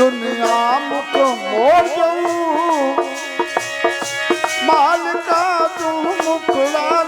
ਦੁਨੀਆ ਮੁਖ ਮੋੜ ਜਾਊ ਮਾਲਕਾ ਤੂੰ ਮੁਕੜਾ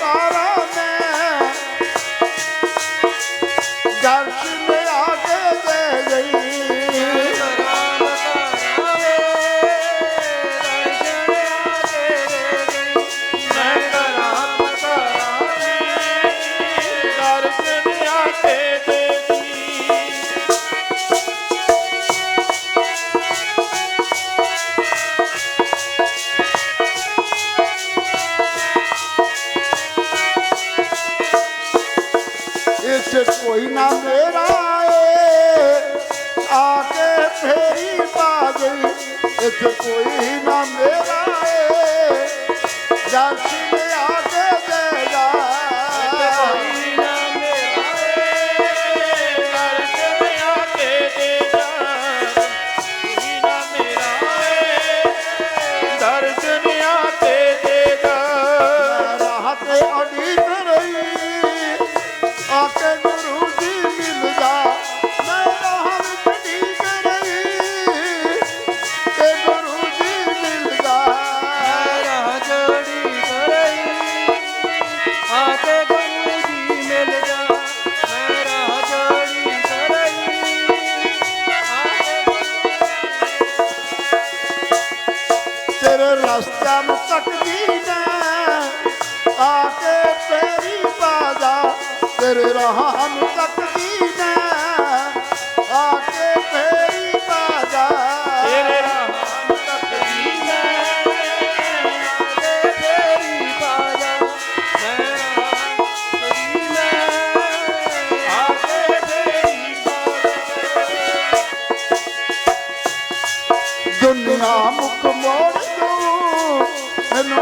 ਕਰਾਂ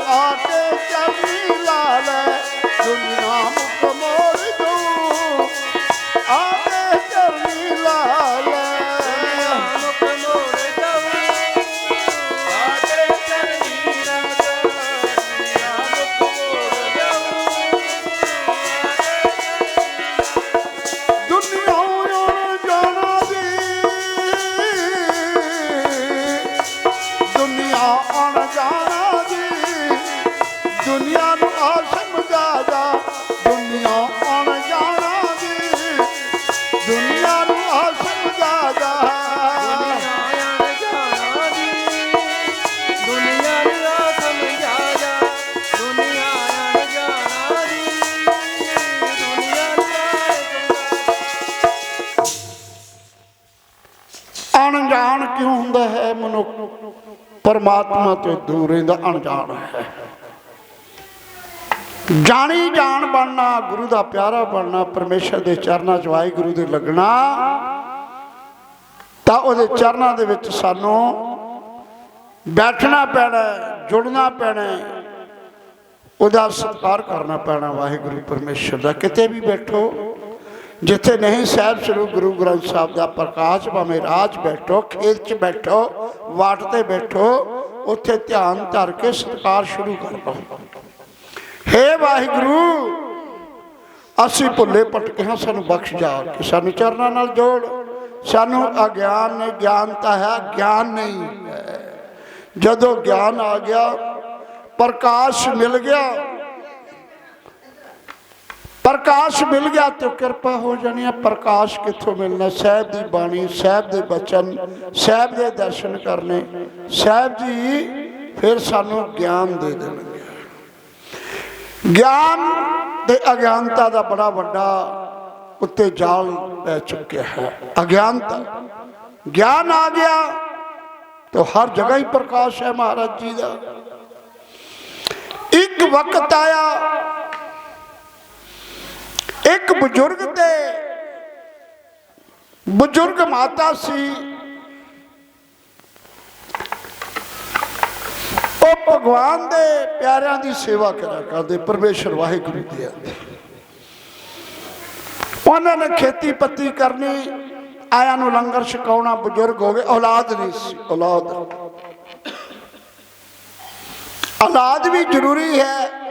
ਆ ਪਰਮਾਤਮਾ ਤੋਂ ਦੂਰ ਰਹਿੰਦਾ ਅਣਜਾਣ ਹੈ। ਜਾਣੀ ਜਾਣ ਬਣਨਾ, ਗੁਰੂ ਦਾ ਪਿਆਰਾ ਬਣਨਾ, ਪਰਮੇਸ਼ਰ ਦੇ ਚਰਨਾਂ 'ਚ ਵਾਹਿਗੁਰੂ ਦੇ ਲੱਗਣਾ, ਤਾਂ ਉਹਦੇ ਚਰਨਾਂ ਦੇ ਵਿੱਚ ਸਾਨੂੰ ਬੈਠਣਾ ਪੈਣਾ, ਜੁੜਨਾ ਪੈਣਾ, ਉਹਦਾ ਸਤਿਕਾਰ ਕਰਨਾ ਪੈਣਾ ਵਾਹਿਗੁਰੂ ਪਰਮੇਸ਼ਰ ਦਾ। ਕਿਤੇ ਵੀ ਬੈਠੋ ਜਿੱਥੇ ਨਹੀਂ ਸਾਹਿਬ ਸ੍ਰੀ ਗੁਰੂ ਗ੍ਰੰਥ ਸਾਹਿਬ ਦਾ ਪ੍ਰਕਾਸ਼, ਭਾਵੇਂ ਰਾਜ ਬੈਠੋ, ਖੇਤ 'ਚ ਬੈਠੋ, ਵਾਟ ਤੇ ਬੈਠੋ, ਉੱਥੇ ਧਿਆਨ ਧਰ ਕੇ ਸਤਿਕਾਰ ਸ਼ੁਰੂ ਕਰ ਲਓ। ਹੇ ਵਾਹਿਗੁਰੂ, ਅਸੀਂ ਭੁੱਲੇ ਭਟਕੇ ਹਾਂ, ਸਾਨੂੰ ਬਖਸ਼ ਜਾ ਕਿ, ਸਾਨੂੰ ਚਰਨਾਂ ਨਾਲ ਜੋੜ। ਸਾਨੂੰ ਅਗਿਆਨ ਨੇ ਗਿਆਨਤਾ ਹੈ, ਗਿਆਨ ਨਹੀਂ। ਹੈ ਜਦੋਂ ਗਿਆਨ ਆ ਗਿਆ, ਪ੍ਰਕਾਸ਼ ਮਿਲ ਗਿਆ ਪ੍ਰਕਾਸ਼ ਮਿਲ ਗਿਆ ਤੇ ਕਿਰਪਾ ਹੋ ਜਾਣੀ ਹੈ ਪ੍ਰਕਾਸ਼ ਕਿੱਥੋਂ ਮਿਲਣਾ? ਸਾਹਿਬ ਦੀ ਬਾਣੀ, ਸਾਹਿਬ ਦੇ ਬਚਨ, ਸਾਹਿਬ ਦੇ ਦਰਸ਼ਨ ਕਰਨੇ। ਸਾਹਿਬ ਜੀ ਫਿਰ ਸਾਨੂੰ ਗਿਆਨ ਦੇ ਦੇਣਗੇ। ਗਿਆਨ ਤੇ ਅਗਿਆਨਤਾ ਦਾ ਬੜਾ ਵੱਡਾ ਉੱਤੇ ਜਾਲ ਪੈ ਚੁੱਕਿਆ ਹੈ। ਅਗਿਆਨਤਾ। ਗਿਆਨ ਆ ਗਿਆ ਤਾਂ ਹਰ ਜਗ੍ਹਾ ਹੀ ਪ੍ਰਕਾਸ਼ ਹੈ ਮਹਾਰਾਜ ਜੀ ਦਾ। ਇੱਕ ਵਕਤ ਆਇਆ ਇੱਕ ਬਜ਼ੁਰਗ ਤੇ ਬਜ਼ੁਰਗ ਮਾਤਾ ਸੀ। ਉਹ ਭਗਵਾਨ ਦੇ ਪਿਆਰਿਆਂ ਦੀ ਸੇਵਾ ਕਰਿਆ ਕਰਦੇ, ਪਰਮੇਸ਼ਰ ਵਾਹਿਗੁਰੂ ਦੇ ਉਹਨਾਂ ਨੇ ਖੇਤੀ ਪੱਤੀ ਕਰਨੀ, ਆਇਆਂ ਨੂੰ ਲੰਗਰ ਛਕਾਉਣਾ, ਬਜ਼ੁਰਗ ਹੋ ਗਏ। ਔਲਾਦ ਨਹੀਂ ਸੀ, ਔਲਾਦ। ਔਲਾਦ ਵੀ ਜ਼ਰੂਰੀ ਹੈ।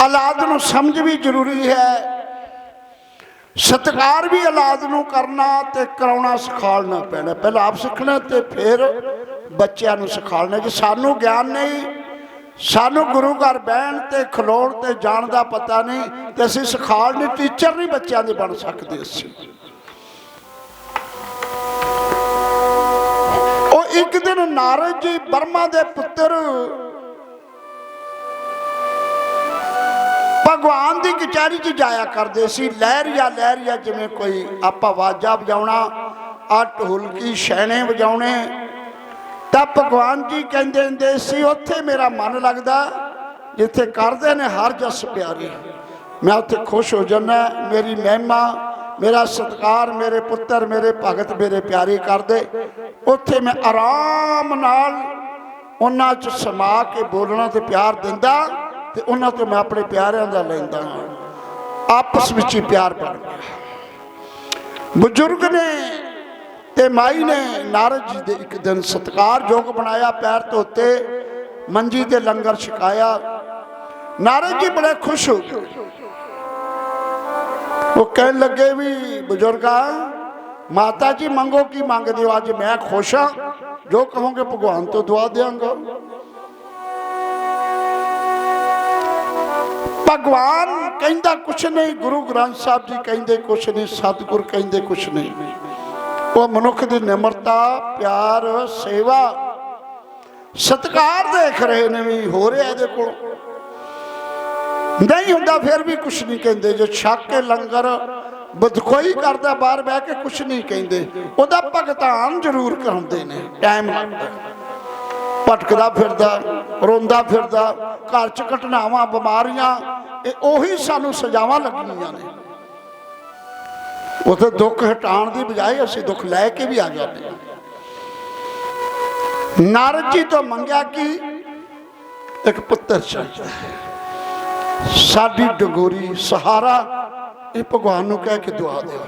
ਔਲਾਦ ਨੂੰ ਸਮਝ ਵੀ ਜ਼ਰੂਰੀ ਹੈ। ਸਤਿਕਾਰ ਵੀ ਔਲਾਦ ਨੂੰ ਕਰਨਾ ਤੇ ਕਰਾਉਣਾ ਸਿਖਾਉਣਾ ਪੈਣਾ। ਪਹਿਲਾਂ ਆਪ ਸਿੱਖਣਾ ਤੇ ਫਿਰ ਬੱਚਿਆਂ ਨੂੰ ਸਿਖਾਉਣਾ। ਜੇ ਸਾਨੂੰ ਗਿਆਨ ਨਹੀਂ, ਸਾਨੂੰ ਗੁਰੂ ਘਰ ਬਹਿਣ ਤੇ ਖਲੋਣ ਤੇ ਜਾਣ ਦਾ ਪਤਾ ਨਹੀਂ, ਤੇ ਅਸੀਂ ਸਿਖਾਉਣ ਨਹੀਂ ਟੀਚਰ ਨਹੀਂ ਬੱਚਿਆਂ ਦੇ ਬਣ ਸਕਦੇ ਅਸੀਂ। ਉਹ ਇੱਕ ਦਿਨ ਨਾਰਦ ਜੀ ਬਰਮਾ ਦੇ ਪੁੱਤਰ ਭਗਵਾਨ ਦੀ ਕਚਹਿਰੀ 'ਚ ਜਾਇਆ ਕਰਦੇ ਸੀ, ਲਹਿਰੀਆ ਲਹਿਰੀਆ ਜਿਵੇਂ ਕੋਈ ਆਪਾਂ ਵਾਜਾ ਵਜਾਉਣਾ ਆ ਢੋਲਕੀ ਛੈਣੇ ਵਜਾਉਣੇ, ਤਾਂ ਭਗਵਾਨ ਜੀ ਕਹਿੰਦੇ ਹੁੰਦੇ ਸੀ, ਉੱਥੇ ਮੇਰਾ ਮਨ ਲੱਗਦਾ ਜਿੱਥੇ ਕਰਦੇ ਨੇ ਹਰ ਜਸ ਪਿਆਰੀ। ਮੈਂ ਉੱਥੇ ਖੁਸ਼ ਹੋ ਜਾਂਦਾ, ਮੇਰੀ ਮਹਿਮਾ, ਮੇਰਾ ਸਤਿਕਾਰ, ਮੇਰੇ ਪੁੱਤਰ, ਮੇਰੇ ਭਗਤ, ਮੇਰੇ ਪਿਆਰੇ ਕਰਦੇ। ਉੱਥੇ ਮੈਂ ਆਰਾਮ ਨਾਲ ਉਹਨਾਂ 'ਚ ਸਮਾ ਕੇ ਬੋਲਣਾ ਤੇ ਪਿਆਰ ਦਿੰਦਾ। ਤੇ ਉਹਨਾਂ ਤੋਂ ਮੈਂ ਆਪਣੇ ਪਿਆਰਿਆਂ ਦਾ ਲੈਂਦਾ ਹਾਂ। ਆਪਸ ਵਿੱਚ ਹੀ ਪਿਆਰ ਬਣ ਗਿਆ। ਬਜ਼ੁਰਗ ਨੇ ਤੇ ਮਾਈ ਨੇ ਨਾਰਦ ਜੀ ਦੇ ਇੱਕ ਦਿਨ ਸਤਿਕਾਰਯੋਗ ਬਣਾਇਆ, ਪੈਰ ਧੋਤੇ ਮੰਜੀ ਤੇ ਲੰਗਰ ਛਕਾਇਆ। ਨਾਰਦ ਜੀ ਬੜੇ ਖੁਸ਼ ਹੋ ਗਏ। ਉਹ ਕਹਿਣ ਲੱਗੇ ਵੀ, ਬਜ਼ੁਰਗਾ, ਮਾਤਾ ਜੀ ਮੰਗੋ ਕੀ ਮੰਗਦੇ ਹੋ? ਅੱਜ ਮੈਂ ਖੁਸ਼ ਹਾਂ। ਜੋ ਕਹੋਗੇ ਭਗਵਾਨ ਤੋਂ ਦੁਆ ਦੇਵਾਂਗਾ ਭਗਵਾਨ ਕਹਿੰਦਾ ਕੁਛ ਨਹੀਂ, ਗੁਰੂ ਗ੍ਰੰਥ ਸਾਹਿਬ ਜੀ ਕਹਿੰਦੇ ਕੁਛ ਨਹੀਂ, ਸਤਿਗੁਰ ਕਹਿੰਦੇ ਕੁਛ ਨਹੀਂ। ਉਹ ਮਨੁੱਖ ਦੀ ਨਿਮਰਤਾ, ਪਿਆਰ, ਸੇਵਾ, ਸਤਕਾਰ ਦੇਖ ਰਹੇ ਨੇ ਵੀ ਹੋ ਰਿਹਾ ਇਹਦੇ ਕੋਲ। ਨਹੀਂ ਹੁੰਦਾ ਫਿਰ ਵੀ ਕੁਛ ਨਹੀਂ ਕਹਿੰਦੇ, ਜੇ ਛੱਕ ਕੇ ਲੰਗਰ ਬਦਖੋਈ ਕਰਦਾ, ਬਾਹਰ ਬਹਿ ਕੇ ਕੁਛ ਨਹੀਂ ਕਹਿੰਦੇ। ਉਹਦਾ ਭਗਤਾਨ ਜ਼ਰੂਰ ਕਰਾਉਂਦੇ ਨੇ, ਟਾਈਮ ਲੱਗਦਾ। ਭਟਕਦਾ ਫਿਰਦਾ, ਰੋਂਦਾ ਫਿਰਦਾ, ਘਰ ਚ ਘਟਨਾਵਾਂ, ਬਿਮਾਰੀਆਂ, ਇਹ ਉਹੀ ਸਾਨੂੰ ਸਜ਼ਾਵਾਂ ਲੱਗਣੀਆਂ ਨੇ। ਉਥੇ ਦੁੱਖ ਹਟਾਉਣ ਦੀ ਬਜਾਏ ਅਸੀਂ ਦੁੱਖ ਲੈ ਕੇ ਵੀ ਆ ਜਾਂਦੇ ਹਾਂ। ਨਾਰਦ ਜੀ ਤੋਂ ਮੰਗਿਆ ਕਿ ਇੱਕ ਪੁੱਤਰ ਚਾਹੀਦਾ ਹੈ। ਸਾਡੀ ਡੰਗੋਰੀ ਸਹਾਰਾ ਇਹ ਭਗਵਾਨ ਨੂੰ ਕਹਿ ਕੇ ਦੁਆ ਦਿਓ।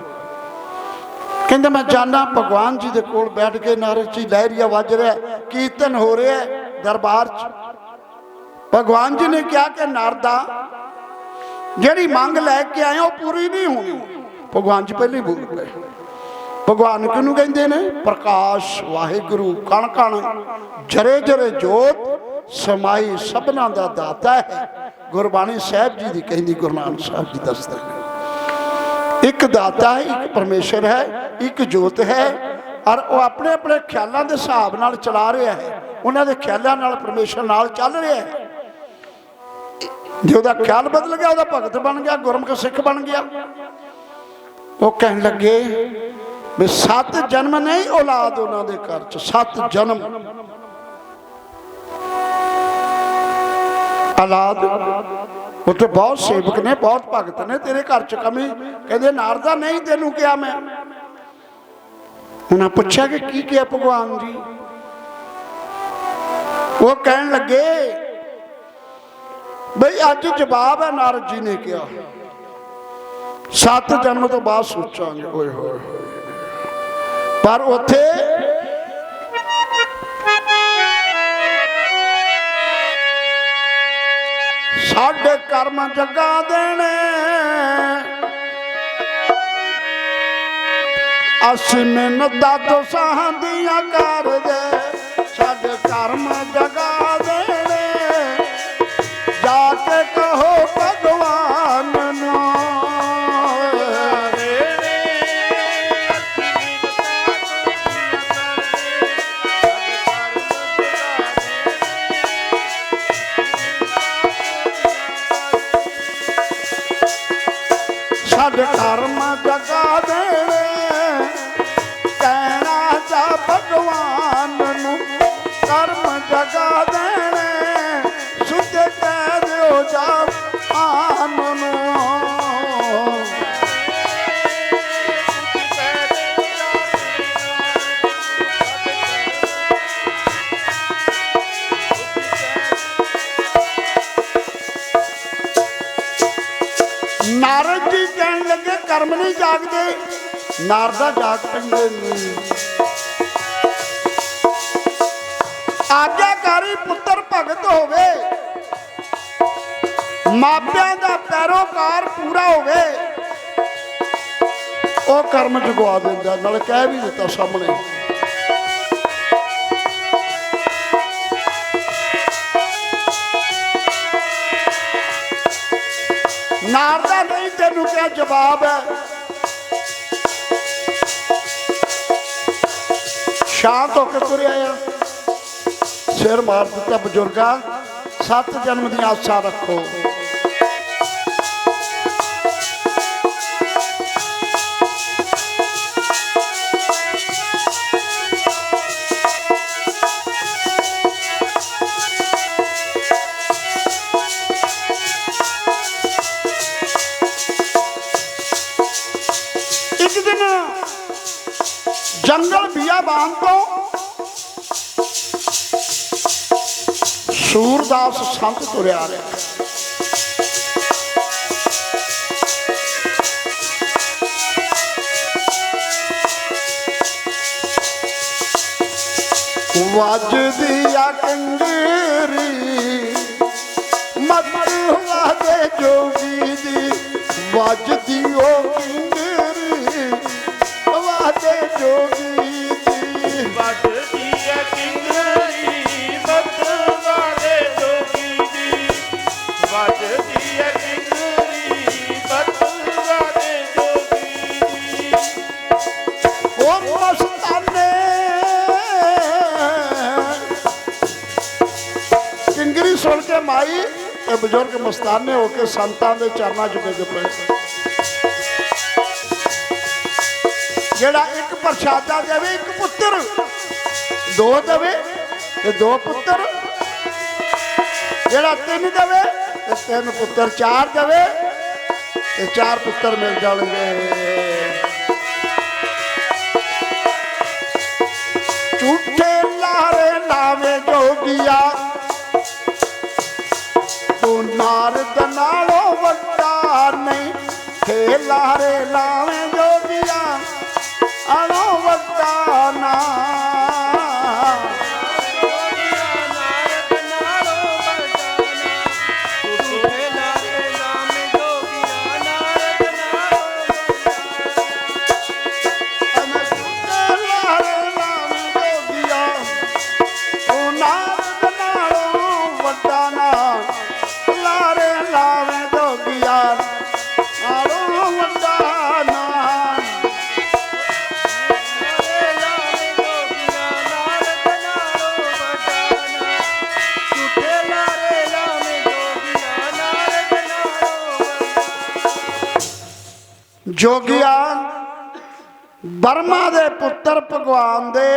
ਕਹਿੰਦੇ ਮੈਂ ਜਾਣਾ ਭਗਵਾਨ ਜੀ ਦੇ ਕੋਲ ਬੈਠ ਕੇ ਨਾਰੇ ਚ ਲਹਿਰੀਆ ਵੱਜ ਰਿਹਾ, ਕੀਰਤਨ ਹੋ ਰਿਹਾ ਦਰਬਾਰ ਚ। ਭਗਵਾਨ ਜੀ ਨੇ ਕਿਹਾ ਕਿ ਨਾਰਦਾ, ਜਿਹੜੀ ਮੰਗ ਲੈ ਕੇ ਆਏ ਉਹ ਪੂਰੀ ਨਹੀਂ ਹੋਣੀ। ਭਗਵਾਨ ਜੀ ਪਹਿਲੇ ਬੋਲ ਪਏ। ਭਗਵਾਨ ਕਿਹਨੂੰ ਕਹਿੰਦੇ ਨੇ? ਪ੍ਰਕਾਸ਼ ਵਾਹਿਗੁਰੂ ਕਣ ਕਣ ਜਰੇ ਜਰੇ ਜੋਤ, ਸਮਾਈ ਸਭਨਾ ਦਾ ਦਾਤਾ ਹੈ। ਗੁਰਬਾਣੀ ਸਾਹਿਬ ਜੀ ਦੀ ਕਹਿੰਦੀ, ਗੁਰੂ ਨਾਨਕ ਸਾਹਿਬ ਜੀ ਦੱਸਦੇ ਨੇ। ਇੱਕ ਦਾਤਾ ਹੈ, ਇੱਕ ਪਰਮੇਸ਼ਰ ਹੈ, ਇੱਕ ਜੋਤ ਹੈ ਔਰ ਉਹ ਆਪਣੇ ਆਪਣੇ ਖਿਆਲਾਂ ਦੇ ਹਿਸਾਬ ਨਾਲ ਚਲਾ ਰਿਹਾ ਹੈ। ਉਹਨਾਂ ਦੇ ਖਿਆਲਾਂ ਨਾਲ ਪਰਮੇਸ਼ਰ ਨਾਲ ਚੱਲ ਰਿਹਾ ਹੈ। ਜੇ ਉਹਦਾ ਖਿਆਲ ਬਦਲ ਗਿਆ, ਉਹਦਾ ਭਗਤ ਬਣ ਗਿਆ, ਗੁਰਮੁਖ ਸਿੱਖ ਬਣ ਗਿਆ। ਉਹ ਕਹਿਣ ਲੱਗੇ ਵੀ ਸੱਤ ਜਨਮ ਨਹੀਂ ਔਲਾਦ ਉਹਨਾਂ ਦੇ ਘਰ ਚ, ਸੱਤ ਜਨਮ। ਔਲਾਦ ਉੱਥੇ ਬਹੁਤ ਸੇਵਕ ਨੇ, ਬਹੁਤ ਭਗਤ ਨੇ, ਤੇਰੇ ਘਰ ਚ ਕਮੀ। ਕਹਿੰਦੇ, ਨਾਰਦਾ ਨਹੀਂ ਤੈਨੂੰ ਕਿਹਾ ਮੈਂ। ਉਹਨਾਂ ਪੁੱਛਿਆ ਕਿ ਕੀ ਕਿਹਾ ਭਗਵਾਨ ਜੀ? ਉਹ ਕਹਿਣ ਲੱਗੇ, ਬਈ ਅੱਜ ਜਵਾਬ ਹੈ ਨਾਰਦ ਜੀ ਨੇ ਕਿਹਾ। ਸੱਤ ਜਨਮ ਤੋਂ ਬਾਅਦ ਸੋਚਾਂਗੇ। ਓਏ ਹੋਏ ਪਰ ਉੱਥੇ ਸਾਡੇ ਕਰਮ ਜਗਾ ਦੇਣੇ। ਅਸੀਂ ਮਿਹਨਤਾਂ ਤੋਂ ਦੀਆਂ ਕਰਦੇ ਸਾਡੇ ਕਰਮ ਜਗਾ ਨਾਰਦਾ ਜਾਗ ਪੈਂਦੇ ਨੇ। ਆਗਿਆਕਾਰੀ ਪੁੱਤਰ ਭਗਤ ਹੋਵੇ, ਮਾਪਿਆਂ ਦਾ ਪੈਰੋਕਾਰ ਪੂਰਾ ਹੋਵੇ, ਉਹ ਕਰਮ ਜਗਵਾ ਦਿੰਦਾ, ਨਾਲ ਕਹਿ ਵੀ ਦਿੱਤਾ ਸਾਹਮਣੇ। ਨਾਰਦਾ ਨਹੀਂ ਤੈਨੂੰ ਕਿਆ ਜਵਾਬ ਹੈ। ਸ਼ਾਂਤ ਹੋ ਕੇ ਤੁਰਿਆ ਆ? ਸਿਰ ਮਾਰ ਦਿੱਤਾ ਬਜ਼ੁਰਗਾ ਸੱਤ ਜਨਮ ਦੀਆਂ ਆਸਾ ਰੱਖੋ। ਸੂਰਦਾਸ ਸੰਤ ਤੁਰਿਆ ਰਿਹਾ। ਵੱਜਦੀ ਆ ਕੰਗਰੀ ਮਤ ਦੇ ਜੋਗੀ ਦੀ ਵੱਜਦੀ ਓ ਕੰਗਰੀ ਮਸਤਾਨੇ ਹੋ ਕੇ ਸੰਤਾਂ ਦੇ ਚਰਨਾਂ 'ਚ ਡਿੱਗ ਪਏ। ਜਿਹੜਾ ਇੱਕ ਪ੍ਰਸ਼ਾਦਾ ਦੇਵੇ, ਇੱਕ ਪੁੱਤਰ, ਦੋ ਦੇਵੇ ਤੇ ਦੋ ਪੁੱਤਰ, ਜਿਹੜਾ ਤਿੰਨ ਦੇਵੇ ਤੇ ਤਿੰਨ ਪੁੱਤਰ, ਚਾਰ ਦੇਵੇ ਤੇ ਚਾਰ ਪੁੱਤਰ ਮਿਲ ਜਾਣਗੇ। ਝੂਠੇ ਲਾਰੇ ਲਾਵੇ ਜੋਗੀਆ ਲਾਰੇ ਲਾਵੇਂ ਜੋਗਿਆ ਬਰਮਾ ਦੇ ਪੁੱਤਰ ਭਗਵਾਨ ਦੇ,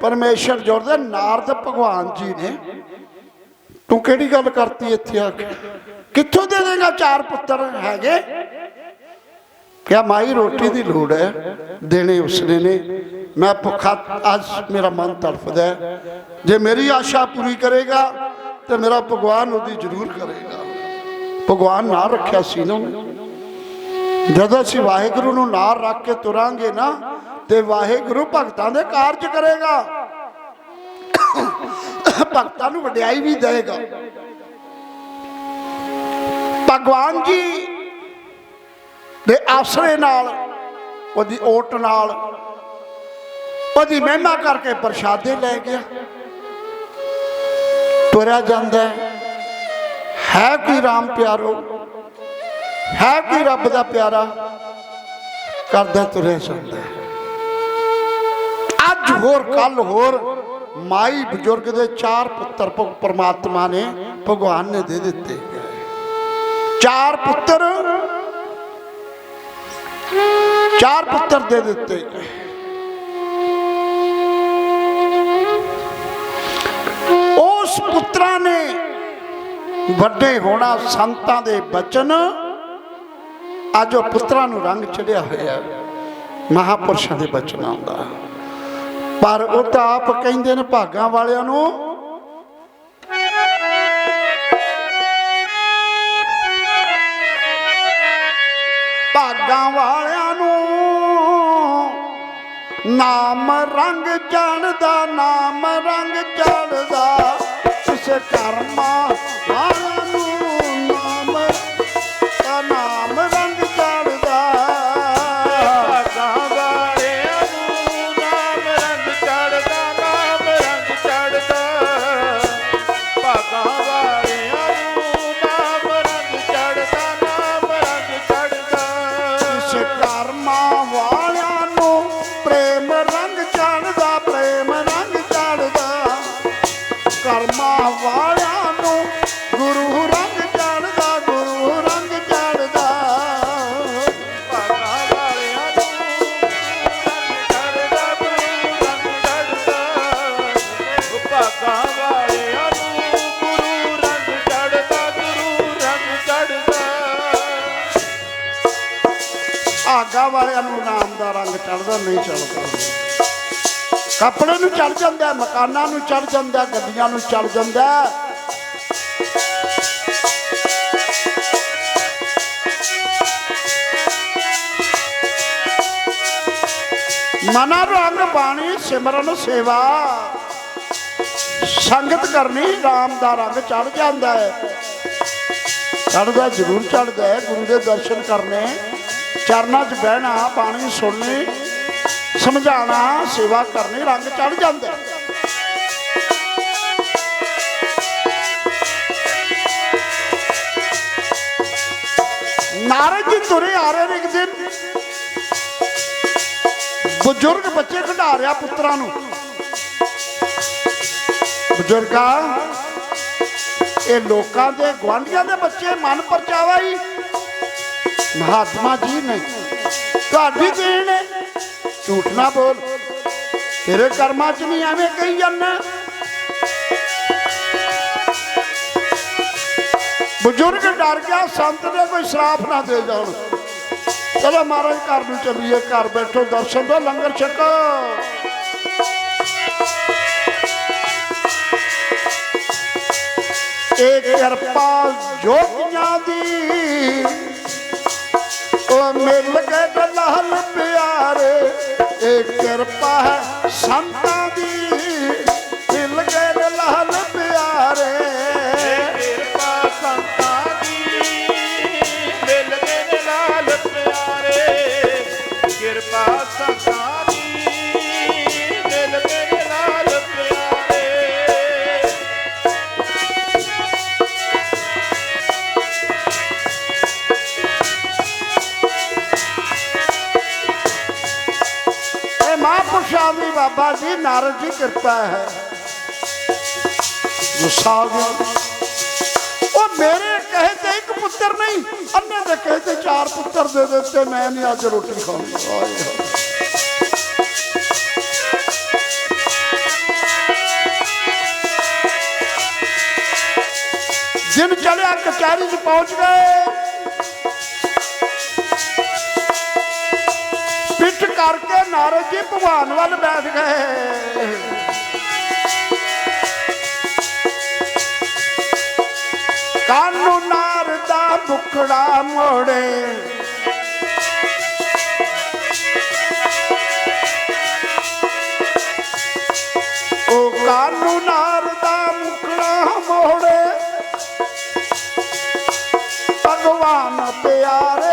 ਪਰਮੇਸ਼ਰ ਜੁੜਦੇ ਨਾਰਦ ਭਗਵਾਨ ਜੀ ਨੇ। ਤੂੰ ਕਿਹੜੀ ਗੱਲ ਕਰਤੀ ਇੱਥੇ ਆ ਕੇ? ਕਿੱਥੋਂ ਦੇ ਦੇਗਾ ਚਾਰ ਪੁੱਤਰ ਹੈਗੇ? ਕਿਆ ਮਾਈ ਰੋਟੀ ਦੀ ਲੋੜ ਹੈ? ਦੇਣੇ ਉਸਨੇ ਨੇ। ਮੈਂ ਭੁੱਖਾ ਅੱਜ ਮੇਰਾ ਮਨ ਤੜਫਦਾ ਜੇ ਮੇਰੀ ਆਸ਼ਾ ਪੂਰੀ ਕਰੇਗਾ, ਤੇ ਮੇਰਾ ਭਗਵਾਨ ਉਹਦੀ ਜ਼ਰੂਰ ਕਰੇਗਾ। ਭਗਵਾਨ ਨਾ ਰੱਖਿਆ ਸੀ ਨਾ ਜਦੋਂ ਅਸੀਂ ਵਾਹਿਗੁਰੂ ਨੂੰ ਨਾਲ ਰੱਖ ਕੇ ਤੁਰਾਂਗੇ ਨਾ, ਤੇ ਵਾਹਿਗੁਰੂ ਭਗਤਾਂ ਦੇ ਕਾਰਜ ਕਰੇਗਾ। ਭਗਤਾਂ ਨੂੰ ਵਡਿਆਈ ਵੀ ਦੇਗਾ ਭਗਵਾਨ ਜੀ ਦੇ ਆਸਰੇ ਨਾਲ, ਉਹਦੀ ਓਟ ਨਾਲ, ਉਹਦੀ ਮਹਿਮਾ ਕਰਕੇ ਪ੍ਰਸ਼ਾਦੇ ਲੈ ਗਿਆ। ਤੁਰਿਆ ਜਾਂਦਾ ਹੈ। ਹੈ ਕੋਈ ਰਾਮ ਪਿਆਰੋ? ਹੈ ਕੋਈ ਰੱਬ ਦਾ ਪਿਆਰਾ ਕਰਦਾ ਤੁਰਿਆ ਜਾਂਦਾ ਅੱਜ ਹੋਰ ਕੱਲ ਹੋਰ ਮਾਈ ਬਜ਼ੁਰਗ ਦੇ ਚਾਰ ਪੁੱਤਰ ਪਰਮਾਤਮਾ ਨੇ ਭਗਵਾਨ ਨੇ ਦੇ ਦਿੱਤੇ। ਚਾਰ ਪੁੱਤਰ ਚਾਰ ਪੁੱਤਰ ਦੇ ਦਿੱਤੇ। ਉਸ ਪੁੱਤਰਾਂ ਨੇ ਵੱਡੇ ਹੋਣਾ ਸੰਤਾਂ ਦੇ ਬਚਨ ਅੱਜ ਉਹ ਪੁੱਤਰਾਂ ਨੂੰ ਰੰਗ ਚੜਿਆ ਹੋਇਆ ਹੈ। ਮਹਾਪੁਰਸ਼ਾਂ ਦੇ ਬਚਨਾਂ ਦਾ ਪਰ ਉਹ ਤਾਂ ਆਪ ਕਹਿੰਦੇ ਨੇ ਭਾਗਾਂ ਵਾਲਿਆਂ ਨੂੰ, ਭਾਗਾਂ ਵਾਲਿਆਂ ਨੂੰ ਨਾਮ ਰੰਗ ਚੜਦਾ ਨਾਮ ਰੰਗ ਚੜਦਾ ਇਸ ਕਰਮਾਂ ਵਾਲਿਆਂ ਨੂੰ ਨਹੀਂ ਚੜਦਾ ਕੱਪੜੇ ਨੂੰ ਚੜ ਜਾਂਦਾ, ਮਕਾਨਾਂ ਨੂੰ ਚੜ ਜਾਂਦਾ, ਗੱਡੀਆਂ ਨੂੰ ਚੜ ਜਾਂਦਾ। ਮਨਾ ਰੰਗ ਬਾਣੀ, ਸਿਮਰਨ ਸੇਵਾ। ਸੰਗਤ ਕਰਨੀ, ਰਾਮ ਦਾ ਰੰਗ ਚੜ ਜਾਂਦਾ ਹੈ। ਚੜਦਾ ਜ਼ਰੂਰ ਚੜਦਾ ਹੈ, ਗੁਰੂ ਦੇ ਦਰਸ਼ਨ ਕਰਨੇ, ਚਰਨਾਂ 'ਚ ਬਹਿਣਾ, ਬਾਣੀ ਸੁਣਨੀ। ਸਮਝਾਣਾ, ਸੇਵਾ ਕਰਨੀ, ਰੰਗ ਚੜ ਜਾਂਦਾ। ਹੈ। ਨਾਰਦ ਜੀ ਤੁਰੇ ਆ ਰਹੇ ਨੇ ਇੱਕ ਦਿਨ ਬਜ਼ੁਰਗ ਬੱਚੇ ਖਿਡਾ ਰਿਹਾ ਪੁੱਤਰਾਂ ਨੂੰ। ਬਜ਼ੁਰਗਾ, ਇਹ ਲੋਕਾਂ ਦੇ ਗਵਾਂਢੀਆਂ ਦੇ ਬੱਚੇ ਮਨ ਪਰਚਾਵਾ ਹੀ। ਮਹਾਤਮਾ ਜੀ ਨੇ, ਤੁਹਾਡੀ ਦੇਣ ਹੈ। ਝੂਠ ਨਾ ਬੋਲ। ਤੇਰੇ ਕਰਮਾਂ 'ਚ ਨਹੀਂ ਐਵੇਂ ਕਹੀ ਜਾਂਦਾ। ਬਜ਼ੁਰਗ ਡਰ ਗਿਆ, ਸੰਤ ਨੇ ਕੋਈ ਸ਼ਰਾਪ ਨਾ ਦੇ ਜਾਣ। ਚਲੋ ਮਹਾਰਾਜ, ਘਰ ਨੂੰ ਚੱਲੀਏ, ਘਰ ਬੈਠੋ, ਦਰਸ਼ਨ ਦੋ, ਲੰਗਰ ਛਕੋ। ਇਹ ਕਿਰਪਾ ਜੋਗੀਆਂ ਦੀ। ਮਿਲ ਕੇ ਦਲਾਲ ਪਿਆਰੇ ਇਹ ਕਿਰਪਾ ਹੈ ਸੰਤਾਂ ਦੀ। ਬਾਬਾ ਜੀ ਨਾਰਦ ਜੀ ਕਿਰਪਾ ਹੈ ਗੁੱਸਾ ਆ ਗਿਆ ਉਹ ਮੇਰੇ ਕਹੇ ਤੇ ਇੱਕ ਪੁੱਤਰ ਨਹੀਂ, ਅੰਨੇ ਦੇ ਕਹੇ ਤੇ ਚਾਰ ਪੁੱਤਰ ਦੇ ਦਿੱਤੇ, ਮੈਂ ਨਹੀਂ ਅੱਜ ਰੋਟੀ ਖਾਣੀ ਆਏ ਹਾਏ। ਦਿਨ ਚੜਿਆ ਕਚਹਿਰੀ 'ਚ ਪਹੁੰਚ ਗਏ ਕਰਕੇ ਨਾਰਦ ਜੀ ਭਗਵਾਨ ਵੱਲ ਬੈਠ ਗਏ। ਕਾਨੂੰ ਨਾਰਦਾ ਮੁਖੜਾ ਮੋੜੇ। ਉਹ ਕਾਨੂੰ ਨਾਰਦਾ ਮੁਖੜਾ ਮੋੜੇ। ਭਗਵਾਨ ਪਿਆਰ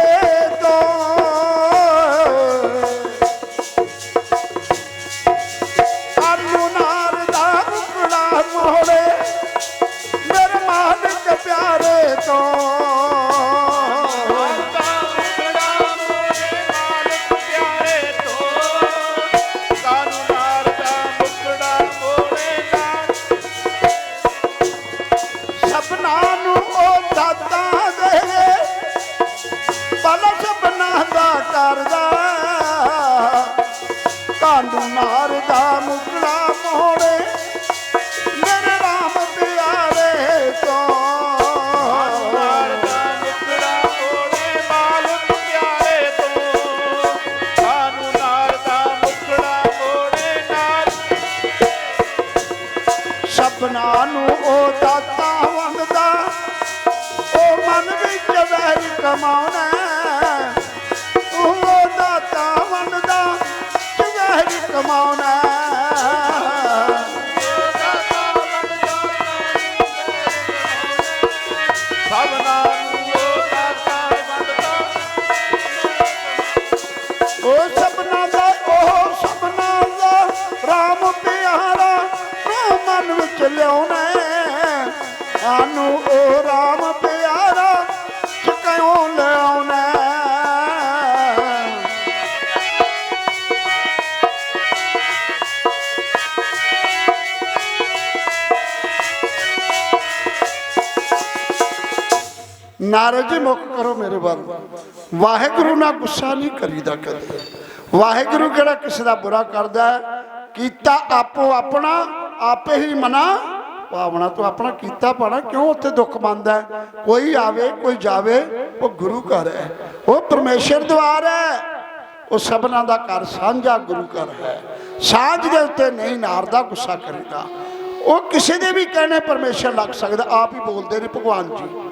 ਮੇਰੇ ਵੱਲ ਵਾਹਿਗੁਰੂ ਨਾਲ ਗੁੱਸਾ ਨਹੀਂ ਕਰੀਦਾ ਕਦੇ। ਵਾਹਿਗੁਰੂ ਕਿਹੜਾ ਕਿਸੇ ਦਾ ਬੁਰਾ ਕਰਦਾ ਕੀਤਾ ਆਪੋ ਆਪਣਾ, ਆਪੇ ਹੀ ਮਨਾ। ਭਾਵਨਾ ਤੋਂ ਆਪਣਾ ਕੀਤਾ ਪਾਣਾ, ਕਿਉਂ ਉੱਥੇ ਦੁੱਖ ਮੰਨਦਾ ਕੋਈ ਆਵੇ, ਕੋਈ ਜਾਵੇ, ਉਹ ਗੁਰੂ ਘਰ ਹੈ। ਉਹ ਪਰਮੇਸ਼ਰ ਦਵਾਰ ਹੈ। ਉਹ ਸਭਨਾਂ ਦਾ ਘਰ ਸਾਂਝਾ ਗੁਰੂ ਘਰ ਹੈ। ਸਾਂਝ ਦੇ ਉੱਤੇ ਨਹੀਂ ਨਾਰਦਾ, ਗੁੱਸਾ ਕਰੀਦਾ। ਉਹ ਕਿਸੇ ਦੇ ਵੀ ਕਹਿਣੇ ਪਰਮੇਸ਼ਰ ਲੱਗ ਸਕਦਾ, ਆਪ ਹੀ ਬੋਲਦੇ ਨੇ ਭਗਵਾਨ ਜੀ।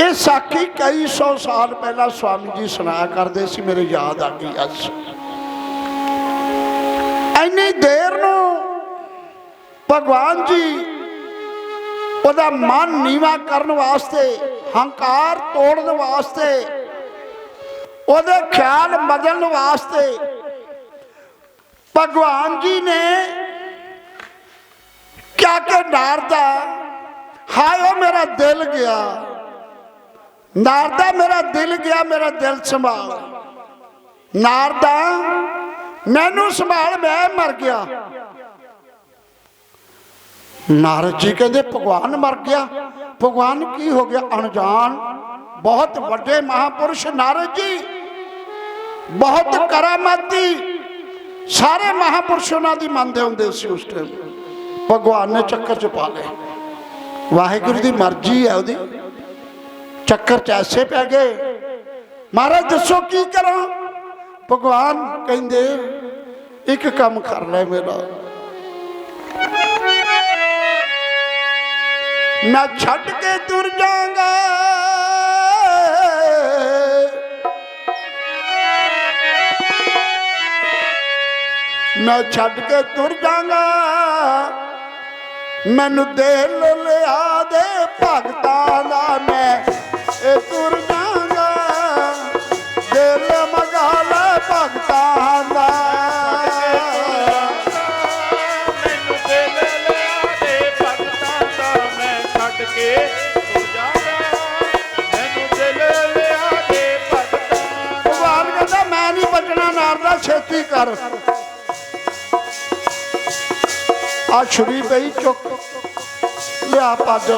ਇਹ ਸਾਖੀ ਕਈ ਸੌ ਸਾਲ ਪਹਿਲਾਂ ਸਵਾਮੀ ਜੀ ਸੁਣਾਇਆ ਕਰਦੇ ਸੀ ਮੇਰੇ ਯਾਦ ਆ ਗਈ ਅੱਜ। ਇੰਨੀ ਦੇਰ ਨੂੰ ਭਗਵਾਨ ਜੀ ਉਹਦਾ ਮਨ ਨੀਵਾ ਕਰਨ ਵਾਸਤੇ, ਹੰਕਾਰ ਤੋੜਨ ਵਾਸਤੇ, ਉਹਦੇ ਖਿਆਲ ਬਦਲਣ ਵਾਸਤੇ ਭਗਵਾਨ ਜੀ ਨੇ ਕਿਆ ਕਿ ਨਾਰਦਾ ਹਾਏ ਉਹ ਮੇਰਾ ਦਿਲ ਗਿਆ। ਨਾਰਦਾ ਮੇਰਾ ਦਿਲ ਗਿਆ, ਮੇਰਾ ਦਿਲ ਸੰਭਾਲ। ਨਾਰਦਾ ਮੈਨੂੰ ਸੰਭਾਲ, ਮੈਂ ਮਰ ਗਿਆ। ਨਾਰਦ ਜੀ ਕਹਿੰਦੇ, ਭਗਵਾਨ ਮਰ ਗਿਆ। ਭਗਵਾਨ ਕੀ ਹੋ ਗਿਆ? ਅਣਜਾਣ। ਬਹੁਤ ਵੱਡੇ ਮਹਾਪੁਰਸ਼ ਨਾਰਦ ਜੀ। ਬਹੁਤ ਕਰਾਮਾਤੀ। ਸਾਰੇ ਮਹਾਪੁਰਸ਼ ਉਹਨਾਂ ਦੀ ਮੰਨਦੇ ਹੁੰਦੇ ਸੀ ਉਸ ਟਾਈਮ ਭਗਵਾਨ ਨੇ ਚੱਕਰ ਚ ਪਾ ਲਏ। ਵਾਹਿਗੁਰੂ ਦੀ ਮਰਜ਼ੀ ਹੈ ਉਹਦੀ। ਚੱਕਰ ਚ ਐਸੇ ਪੈ ਗਏ। ਮਹਾਰਾਜ, ਦੱਸੋ ਕੀ ਕਰਾਂ? ਭਗਵਾਨ ਕਹਿੰਦੇ, ਇੱਕ ਕੰਮ ਕਰ ਲੈ ਮੇਰਾ। ਮੈਂ ਛੱਡ ਕੇ ਤੁਰ ਜਾਵਾਂਗਾ। ਮੈਂ ਛੱਡ ਕੇ ਤੁਰ ਜਾਵਾਂਗਾ। ਮੈਨੂੰ ਦੇ ਲਿਆ ਦੇ ਕਰ। ਆ ਛੁਰੀ ਪਈ ਚੁੱਕ, ਲਿਆ ਪੱਗ।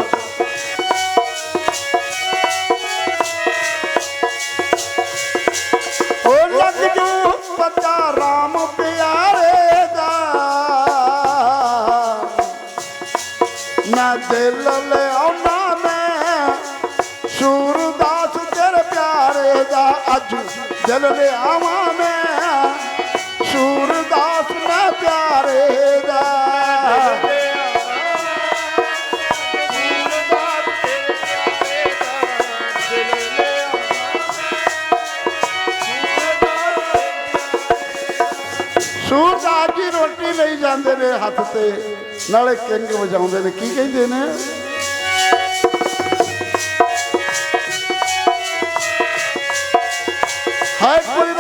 ਹੋ ਲੱਗ ਜੂ ਪਤਾ ਰਾਮ ਪਿਆਰੇ ਦਾ। ਨਾ ਦਿਲ ਲਿਆਉਣਾ ਮੈਂ, ਸੂਰਦਾਸ ਤੇਰੇ ਪਿਆਰੇ ਦਾ। ਅੱਜ ਦਿਲ ਲਿਆਵਾਂ ਪਿਆਰੇ ਦਾ। ਸੂਰਦਾਸ ਜੀ ਰੋਟੀ ਲਈ ਜਾਂਦੇ ਨੇ ਹੱਥ ਤੇ, ਨਾਲੇ ਕਿੰਗ ਵਜਾਉਂਦੇ ਨੇ। ਕੀ ਕਹਿੰਦੇ ਨੇ? ਹੈ ਕੋਈ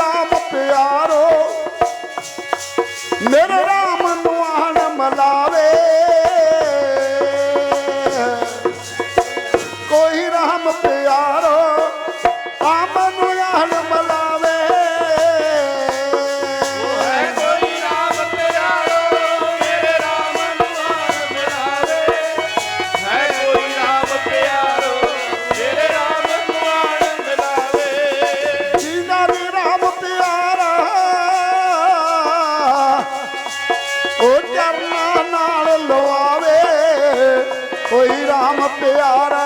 ਚਰਨਾਂ